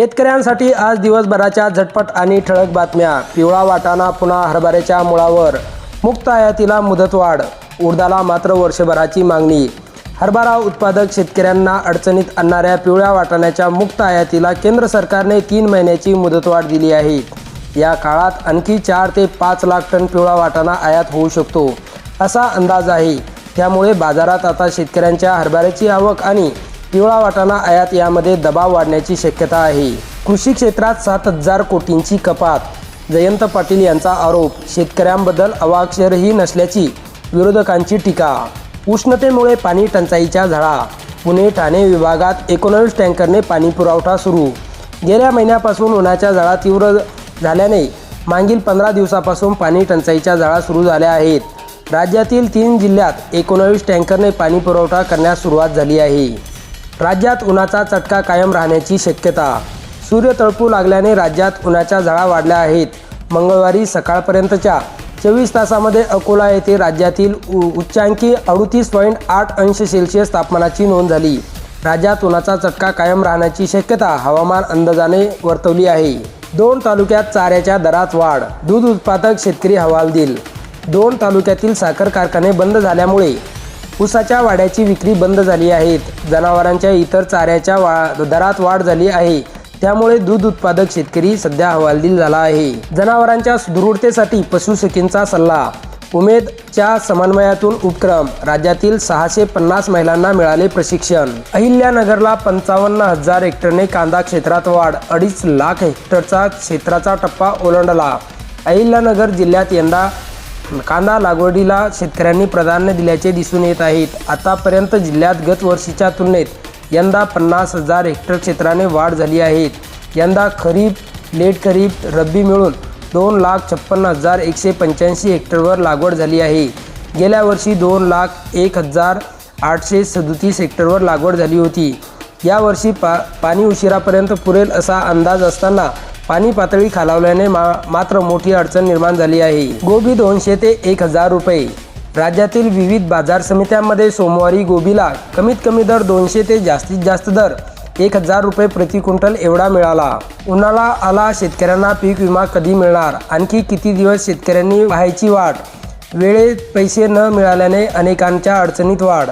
शेतकऱ्यांसाठी आज दिवसभराच्या झटपट आणि ठळक बातम्या. पिवळा वाटाणा पुन्हा हरभऱ्याच्या मुळावर. मुक्त आयातीला मुदतवाढ उडदाला मात्र वर्षभराची मागणी. हरभरा उत्पादक शेतकऱ्यांना अडचणीत आणणाऱ्या पिवळ्या वाटाण्याच्या मुक्त आयातीला केंद्र सरकारने तीन महिन्याची मुदतवाढ दिली आहे. या काळात आणखी चार ते पाच लाख टन पिवळा वाटाणा आयात होऊ शकतो असा अंदाज आहे. त्यामुळे बाजारात आता शेतकऱ्यांच्या हरभऱ्याची आवक आणि पिवळा वाटाणा आयात यामध्ये दबाव वाढण्याची शक्यता आहे. कृषी क्षेत्रात सात हजार कोटींची कपात. जयंत पाटील यांचा आरोप शेतकऱ्यांबद्दल अवाक्षरही नसल्याची विरोधकांची टीका. उष्णतेमुळे पाणी टंचाईच्या झळा. पुणे ठाणे विभागात एकोणावीस टँकरने पाणी पुरवठा सुरू. गेल्या महिन्यापासून उन्हाच्या झळा तीव्र झाल्याने मागील पंधरा दिवसापासून पाणी टंचाईच्या झळा सुरू झाल्या आहेत. राज्यातील तीन जिल्ह्यात एकोणावीस टँकरने पाणी पुरवठा करण्यास सुरुवात झाली आहे. राज्यात उन्हाचा चटका कायम राहण्याची शक्यता. सूर्य तळपू लागल्याने राज्यात उन्हाच्या झळा वाढल्या आहेत. मंगळवारी सकाळपर्यंतच्या चोवीस तासामध्ये अकोला येथे राज्यातील उ उच्चांकी अडुतीस पॉईंट आठ अंश सेल्सिअस तापमानाची नोंद झाली. राज्यात उन्हाचा चटका कायम राहण्याची शक्यता हवामान अंदाजाने वर्तवली आहे. दोन तालुक्यात चाऱ्याच्या दरात वाढ. दूध उत्पादक शेतकरी हवालदिल. दोन तालुक्यातील साखर कारखाने बंद झाल्यामुळे उसाच्या वाड्याची विक्री बंद झाली आहेत जनावरांच्या इतर चाऱ्याच्या वा दरात वाढ झाली आहे. त्यामुळे दूध उत्पादक शेतकरी सध्या हवालदिल झाला आहे. जनावरांच्या सुदृढतेसाठी पशुसखींचा सल्ला. उमेदच्या समन्वयातून उपक्रम. राज्यातील सहाशे पन्नास महिलांना मिळाले प्रशिक्षण. अहिल्यानगरला पंचावन्न हजार हेक्टरने कांदा क्षेत्रात वाढ. अडीच लाख हेक्टरचा क्षेत्राचा टप्पा ओलांडला. अहिल्यानगर जिल्ह्यात यंदा कांदा लागवडीला शेतकऱ्यांनी प्राधान्य दिल्याचे दिसून येत आहेत. आतापर्यंत जिल्ह्यात गत वर्षीच्या तुलनेत यंदा पन्नास हजार हेक्टर क्षेत्राने वाढ झाली आहे. यंदा खरीप लेट खरीप रब्बी मिळून दोन लाख छप्पन्न हजार एकशे पंच्याऐंशी हेक्टरवर लागवड झाली आहे. गेल्या वर्षी दोन लाख एक हजार आठशे सदोतीस हेक्टरवर लागवड झाली होती. यावर्षी पा पाणी उशिरापर्यंत पुरेल असा अंदाज असताना पाणी पातळी खालावल्याने मा मात्र मोठी अडचण निर्माण झाली आहे. गोबी दोनशे ते एक हजार रुपये. राज्यातील विविध बाजार समित्यांमध्ये सोमवारी गोबीला कमीत कमी दर दोनशे ते जास्तीत जास्त दर एक हजार रुपये प्रति क्विंटल एवढा मिळाला. उन्हाळा आला शेतकऱ्यांना पीक विमा कधी मिळणार? आणखी किती दिवस शेतकऱ्यांनी व्हायची वाट? वेळेत पैसे न मिळाल्याने अनेकांच्या अडचणीत वाढ